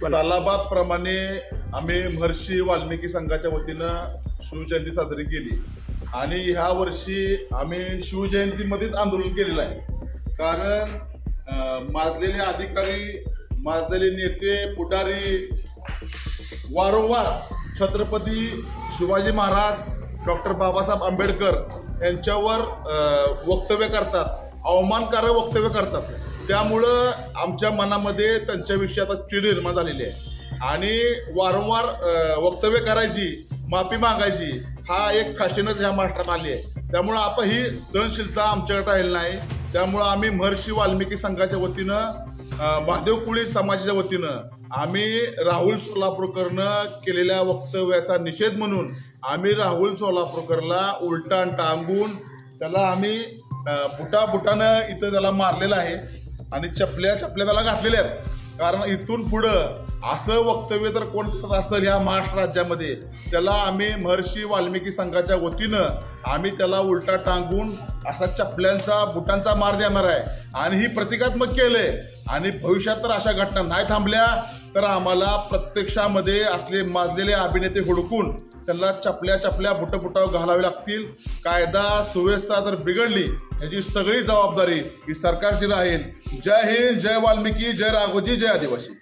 सालाबाद प्रमाणे आम्ही महर्षी वाल्मिकी संघाच्या वतीनं शिवजयंती साजरी केली. आणि ह्या वर्षी आम्ही शिवजयंतीमध्येच आंदोलन केलेलं आहे. कारण माजलेले अधिकारी माजलेले नेते पुढारी वारंवार छत्रपती शिवाजी महाराज डॉक्टर बाबासाहेब आंबेडकर यांच्यावर वक्तव्य करतात. अवमानकारक वक्तव्य करतात. त्यामुळं आमच्या मनामध्ये त्यांच्याविषयी आता चिड निर्माण झालेली आहे. आणि वारंवार वक्तव्य करायची माफी मागायची हा एक फॅशनच ह्या महाराष्ट्रात आली आहे. त्यामुळं आता ही सहनशीलता आमच्याकडे राहिली नाही. त्यामुळं आम्ही महर्षी वाल्मिकी संघाच्या वतीनं महादेव कुळी समाजाच्या वतीनं आम्ही राहुल सोलापूरकरनं केलेल्या वक्तव्याचा निषेध म्हणून आम्ही राहुल सोलापूरकरला उलटान टांगून त्याला आम्ही बुटा बुटानं इथं त्याला मारलेलं आहे. आणि चपल्या चपल्या त्याला घातलेल्या आहेत. कारण इथून पुढं असं वक्तव्य जर कोण करत असेल ह्या महाराष्ट्र राज्यामध्ये त्याला आम्ही महर्षी वाल्मिकी संघाच्या वतीनं आम्ही त्याला उलटा टांगून असा चपल्यांचा बुटांचा मार देणार आहे. आणि ही प्रतिकात्मक केलंय. आणि भविष्यात तर अशा घटना नाही थांबल्या. तर आम्हाला प्रत्यक्षामध्ये असले माजलेले अभिनेते हुडकून त्यांना चपल्या चपल्या बुटपुटाव घालावे लागतील. कायदा सुव्यवस्था जर बिघडली याची सगळी जबाबदारी ही सरकारची राहील. जय हिंद जय वाल्मिकी जय राघोजी जय आदिवासी.